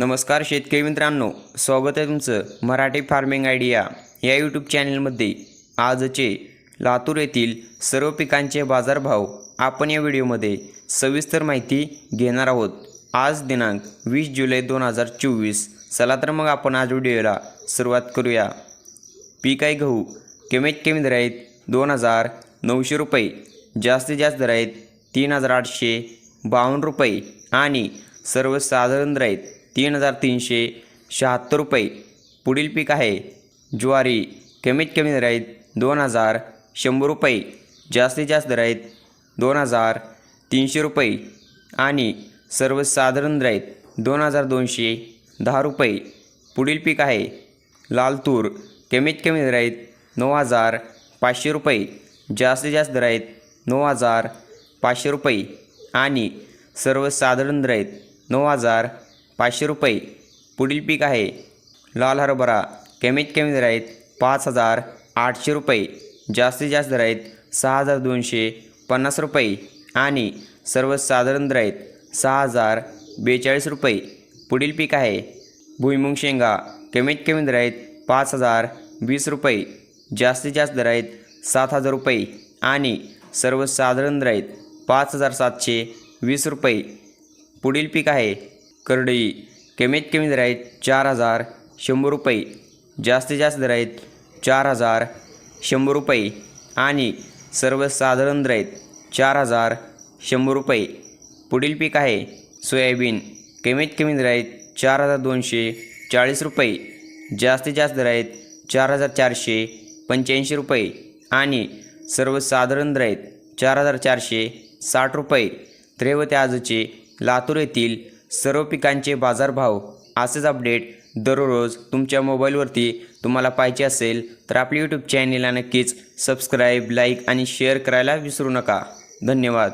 नमस्कार शेतकरी मित्रांनो स्वागत आहे तुमचं मराठी फार्मिंग आयडिया या यूट्यूब चॅनलमध्ये. आजचे लातूर येथील सर्व पिकांचे बाजारभाव आपण या व्हिडिओमध्ये सविस्तर माहिती घेणार आहोत. आज दिनांक वीस जुलै दोन हजार चोवीस. चला तर मग आपण आज व्हिडिओला सुरुवात करूया. पीक आहे गहू कमीत कमी दर आहेत दोन हजार नऊशे रुपये. जास्तीत जास्त दर आहेत तीन हजार आठशे बावन्न रुपये. आणि सर्वसाधारण दर आहेत तीन हजार तीनशे शहात्तर रुपये. पुढील पीक आहे ज्वारी कमीत कमी दर आहेत दोन हजार शंभर रुपये जास्तीत जास्त दर आहेत दोन हजार तीनशे रुपये आणि सर्वसाधारण दर आहेत दोन हजार दोनशे दहा रुपये. पुढील पीक आहे लाल तूर कमीत कमी दर आहेत नऊ हजार पाचशे रुपये जास्तीत जास्त दर आहेत नऊ हजार पाचशे रुपये आणि सर्वसाधारण दर आहेत नऊ हजार पाचशे रुपये. पुढील पीक आहे. लाल हरभरा. कमीत कमी दर आहेत पाच हजार आठशे रुपये. जास्तीत जास्त दर आहेत सहा हजार दोनशे पन्नास रुपये. आणि सर्वसाधारण दर आहेत सहा हजार बेचाळीस रुपये. पुढील पीक आहे भुईमुंग शेंगा. कमीत कमी दर आहेत पाच हजार वीस रुपये. जास्तीत जास्त दर आहेत सात हजार रुपये. आणि सर्वसाधारण दर आहेत पाच हजार सातशे वीस रुपये. पुढील पीक आहे करडई कमीत कमी दर आहेत चार हजार शंभर रुपये जास्तीत जास्त दर आहेत चार हजार शंभर रुपये आणि सर्वसाधारण दर आहेत चार हजार शंभर रुपये. पुढील पीक आहे सोयाबीन कमीत कमी दर आहेत चार हजार दोनशे चाळीस रुपये जास्तीत जास्त दर आहेत चार हजार चारशे पंच्याऐंशी रुपये आणि सर्वसाधारण दर आहेत चार हजार चारशे साठ रुपये. तर आजचे लातूर येथील सर्व पिकांचे बाजारभाव असेच अपडेट दररोज तुमच्या मोबाईलवरती तुम्हाला पाहिजे असेल तर आपल्या यूट्यूब चॅनेलला नक्कीच सबस्क्राईब लाईक आणि शेअर करायला विसरू नका. धन्यवाद.